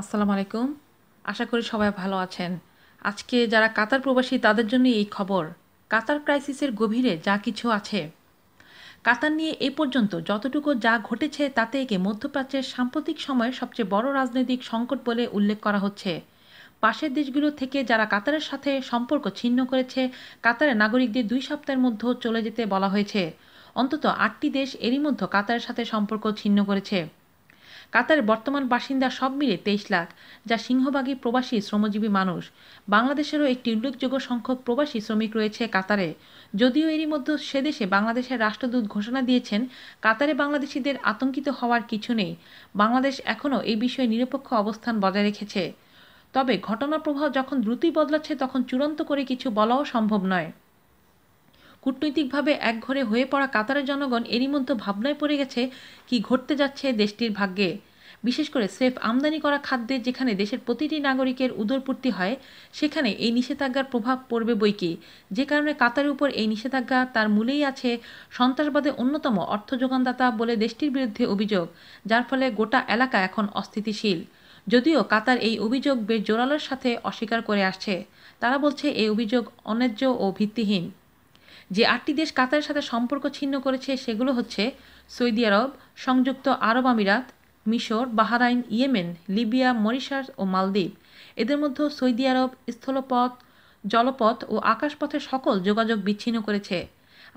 আসসালামু আলাইকুম। আশা করি সবাই ভালো আছেন। আজকে যারা কাতার প্রবাসী, তাদের জন্য এই খবর। কাতার ক্রাইসিসের গভীরে যা কিছু আছে। কাতার নিয়ে এ পর্যন্ত যতটুকু যা ঘটেছে, তাতে একে মধ্যপ্রাচ্যের সাম্প্রতিক সময়ে সবচেয়ে বড় রাজনৈতিক সংকট বলে উল্লেখ করা হচ্ছে। পাশের দেশগুলো থেকে যারা কাতারের সাথে সম্পর্ক ছিন্ন করেছে, কাতারের নাগরিকদের দুই সপ্তাহের মধ্যে চলে যেতে বলা হয়েছে। অন্তত আটটি দেশ এরই মধ্যে কাতারের সাথে সম্পর্ক ছিন্ন করেছে। কাতারের বর্তমান বাসিন্দা সব মিলে তেইশ লাখ, যা সিংহভাগী প্রবাসী শ্রমজীবী মানুষ। বাংলাদেশেরও একটি উল্লেখযোগ্য সংখ্যক প্রবাসী শ্রমিক রয়েছে কাতারে। যদিও এরই মধ্যে সে দেশে বাংলাদেশের রাষ্ট্রদূত ঘোষণা দিয়েছেন, কাতারে বাংলাদেশিদের আতঙ্কিত হওয়ার কিছু নেই। বাংলাদেশ এখনও এই বিষয়ে নিরপেক্ষ অবস্থান বজায় রেখেছে। তবে ঘটনা প্রভাব যখন দ্রুতই বদলাচ্ছে, তখন চূড়ান্ত করে কিছু বলাও সম্ভব নয়। কূটনৈতিকভাবে একঘরে হয়ে পড়া কাতারের জনগণ এরই মধ্যে ভাবনায় পড়ে গেছে কি ঘটতে যাচ্ছে দেশটির ভাগ্যে। বিশেষ করে সেফ আমদানি করা খাদ্যে যেখানে দেশের প্রতিটি নাগরিকের উদরপূর্তি হয়, সেখানে এই নিষেধাজ্ঞার প্রভাব পড়বে বইকি যে কারণে কাতারের উপর এই নিষেধাজ্ঞা তার মূলেই আছে সন্ত্রাসবাদের অন্যতম অর্থ যোগানদাতা বলে দেশটির বিরুদ্ধে অভিযোগ, যার ফলে গোটা এলাকা এখন অস্থিতিশীল। যদিও কাতার এই অভিযোগ বেশ জোরালোর সাথে অস্বীকার করে আসছে, তারা বলছে এই অভিযোগ অন্যায্য ও ভিত্তিহীন। যে আটটি দেশ কাতারের সাথে সম্পর্ক ছিন্ন করেছে সেগুলো হচ্ছে সৌদি আরব, সংযুক্ত আরব আমিরাত, মিশর, বাহারাইন, ইয়েমেন, লিবিয়া, মরিশাস ও মালদ্বীপ। এদের মধ্যে সৌদি আরব স্থলপথ, জলপথ ও আকাশপথের সকল যোগাযোগ বিচ্ছিন্ন করেছে।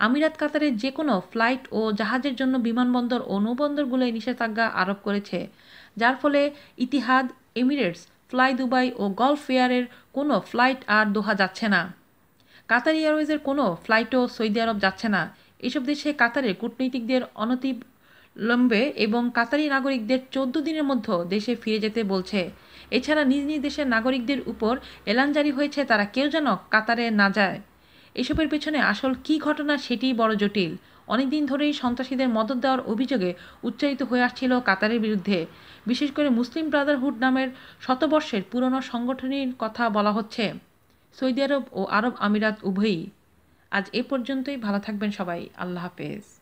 আমিরাত কাতারের যে কোনো ফ্লাইট ও জাহাজের জন্য বিমানবন্দর ও নৌবন্দরগুলোয় নিষেধাজ্ঞা আরোপ করেছে, যার ফলে ইতিহাদ, এমিরেটস, ফ্লাই দুবাই ও গলফ ফেয়ারের কোনো ফ্লাইট আর দোহা যাচ্ছে না। কাতার এয়ারওয়েজের কোনো ফ্লাইটও সৌদি আরব যাচ্ছে না। এসব দেশে কাতারের কূটনীতিকদের অনতিবিলম্বে এবং কাতারি নাগরিকদের চোদ্দ দিনের মধ্যে দেশে ফিরে যেতে বলছে। এছাড়া নিজ নিজ দেশের নাগরিকদের উপর এলান জারি হয়েছে, তারা কেউ যেন কাতারে না যায়। এসবের পেছনে আসল কি ঘটনা সেটিই বড় জটিল। অনেকদিন ধরেই সন্ত্রাসীদের মদত দেওয়ার অভিযোগে উচ্চারিত হয়ে আসছিল কাতারের বিরুদ্ধে। বিশেষ করে মুসলিম ব্রাদারহুড নামের শতবর্ষের পুরনো সংগঠনের কথা বলা হচ্ছে। সৌদি আরব ও আরব আমিরাত উভয়ই আজ এ পর্যন্তই। ভালো থাকবেন সবাই। আল্লাহ হাফেজ।